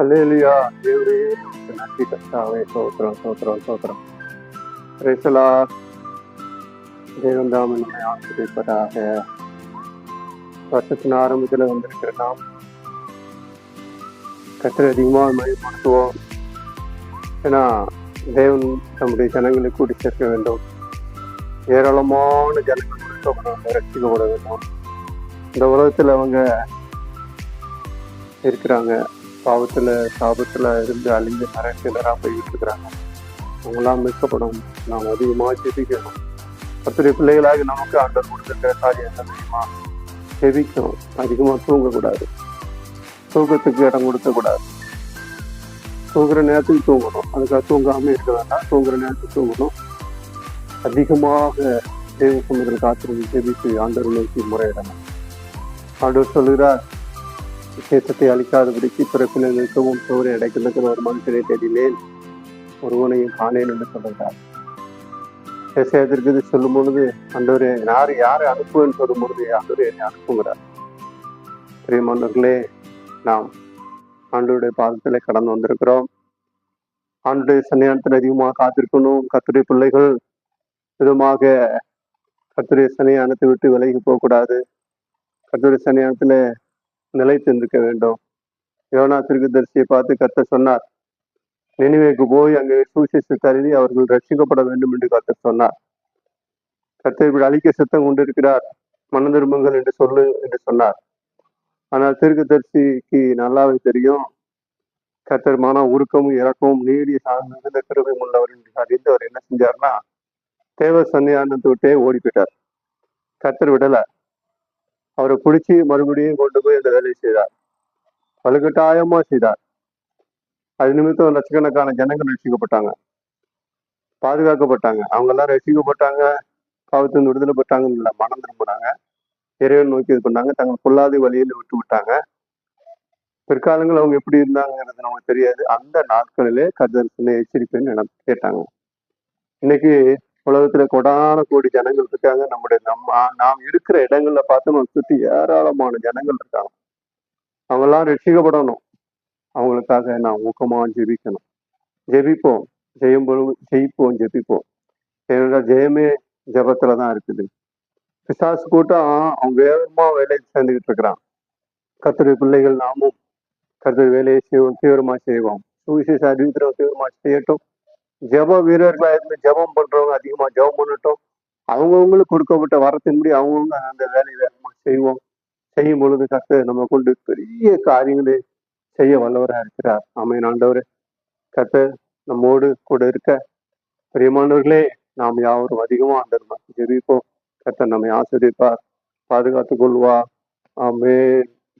Hallelujah தேவரே உமக்கு நன்றி கர்த்தாவே சோத்திரம் சோத்திரம் சோத்திரம் ரேசலா தேவன் நம்மை ஆசிரியப்பதாக வருஷத்தின் ஆரம்பத்தில் வந்திருக்கிற நாம் கத்திர அதிகமாக மயப்படுத்துவோம் ஏன்னா தேவன் நம்முடைய ஜனங்களை கூட்டி சேர்க்க வேண்டும். ஏராளமான ஜனங்கள் கொடுக்கப்பட ரசிக்கப்பட வேண்டும். இந்த உலகத்தில் அவங்க இருக்கிறாங்க. பாவத்துல சாபத்துல இருந்து அழிந்து சிலராக போய்கிட்டு இருக்கிறாங்க அவங்களாம் மீட்கப்படும். நாம் அதிகமாக ஜெபிக்கணும். கத்துடைய பிள்ளைகளாக நமக்கு ஆண்டர் கொடுத்துருக்கிற காரியம் என்ன தெரியுமா? ஜெபிக்கணும். அதிகமாக தூங்கக்கூடாது. தூக்கத்துக்கு இடம் கொடுக்கக்கூடாது. தூங்குற நேரத்துக்கு தூங்கணும். அதுக்காக தூங்காமல் இருக்க வேண்டாம். தூங்குற நேரத்துக்கு தூங்கணும். அதிகமாக தேவ சமுதிர காத்திருந்து ஜெபித்து ஆண்டவர் நோக்கி முறையிடணும். ஆண்டவர் சொல்கிறார் விசேஷத்தை அளிக்காதபடிக்கு பிறப்பில் நிற்கவும் சோறு அடைக்கின்ற ஒரு மனுஷனை தேடினேன். ஒருவனையும் காணேன் என்று சொல்லுகிறார் விவசாயத்திற்கு இது சொல்லும் பொழுது அன்றவரே யார் யாரை அனுப்புவேன்னு சொல்லும் பொழுது அன்றவரே என்னை அனுப்புங்கிறார். பிரியமானவர்களே நாம் ஆண்டுடைய பாதத்தில் கடந்து வந்திருக்கிறோம். ஆண்டுடைய சன்னியானத்தில் அதிகமாக காத்திருக்கணும். கத்துரை பிள்ளைகள் விதமாக கத்துரை சன்னியானத்தை விட்டு விலகி போகக்கூடாது. கத்துரை சன்னியானத்தில் நிலைத்திருக்க வேண்டும். யோனா திருக்குதரிசியை பார்த்து கத்த சொன்னார் நினைவேக்கு போய் அங்கே சூசிசு கருதி அவர்கள் ரட்சிக்கப்பட வேண்டும் என்று கத்த சொன்னார். கத்தை இப்படி அழிக்க சித்தம் கொண்டிருக்கிறார் மன திரும்புங்கள் என்று சொல்லு என்று சொன்னார். ஆனால் திருக்குதர்சிக்கு நல்லாவே தெரியும் கத்தர் மன உருக்கமும் இறக்கமும் நீடிய சார்ந்த கிருபையும் உள்ளவர் என்று அறிந்து அவர் என்ன செஞ்சார்னா தேவ சன்னியானத்தை விட்டே ஓடி போயிட்டார். கத்தர் விடல. அவரை பிடிச்சி மறுபடியும் கொண்டு போய் அந்த வேலையை செய்தார். வலுக்கட்டாயமா செய்தார். அது நிமித்தம் லட்சக்கணக்கான ஜனங்கள் ரசிக்கப்பட்டாங்க. பாதுகாக்கப்பட்டாங்க. அவங்க எல்லாம் ரசிக்கப்பட்டாங்க. பாவத்திலிருந்து விடுதலை பெற்றாங்கன்னு இல்லை மனம் திரும்பினாங்க. இறைவன் நோக்கி இது பண்ணாங்க. தங்கள் பொல்லாத வழியில் விட்டு விட்டாங்க. பிற்காலங்கள் அவங்க எப்படி இருந்தாங்கிறது நமக்கு தெரியாது. அந்த நாட்களிலே கர்த்தர் சொன்ன எச்சரிக்கைன்னு கேட்டாங்க. இன்னைக்கு உலகத்துல கொடான கோடி ஜனங்கள் இருக்காங்க. நம்முடைய நம்ம நாம் இருக்கிற இடங்கள்ல பார்த்து நம்ம சுற்றி ஏராளமான ஜனங்கள் இருக்காங்க. அவங்கெல்லாம் ரட்சிக்கப்படணும். அவங்களுக்காக நான் ஊக்கமா ஜெபிக்கணும். ஜெபிப்போம். ஜெயம் பொழுது ஜெயிப்போம் ஜெபிப்போம். ஏனென்றால் ஜெயமே ஜெபத்துல தான் இருக்குது. பிசாசு கூட்டம் அவன் வேகமா வேலையை சேர்ந்துக்கிட்டு இருக்கிறான். கத்துடைய பிள்ளைகள் நாமும் கத்துடைய வேலையை செய்வோம் தீவிரமா செய்வோம். சுவிசேஷ அறிவித்திரம் தீவிரமா செய்யட்டும். ஜப வீரர்களா இருந்து ஜெபம் பண்றவங்க அதிகமா ஜெபம் பண்ணட்டும். அவங்கவுங்களுக்கு கொடுக்கப்பட்ட வரத்தின்படி அவங்கவுங்க அந்த வேலையை வேகமா செய்வோம். செய்யும் பொழுது கத்து நம்ம கொண்டு பெரிய காரியங்களை செய்ய வல்லவராக இருக்கிறார். ஆமையன் ஆண்டவர் கத்து நம்மோடு கூட இருக்க பிரியமானவர்களே நாம் யாவரும் அதிகமா அந்த ஜெபிப்போம். கத்த நம்மை ஆசிரியப்பார் பாதுகாத்துக் கொள்வா ஆமென்.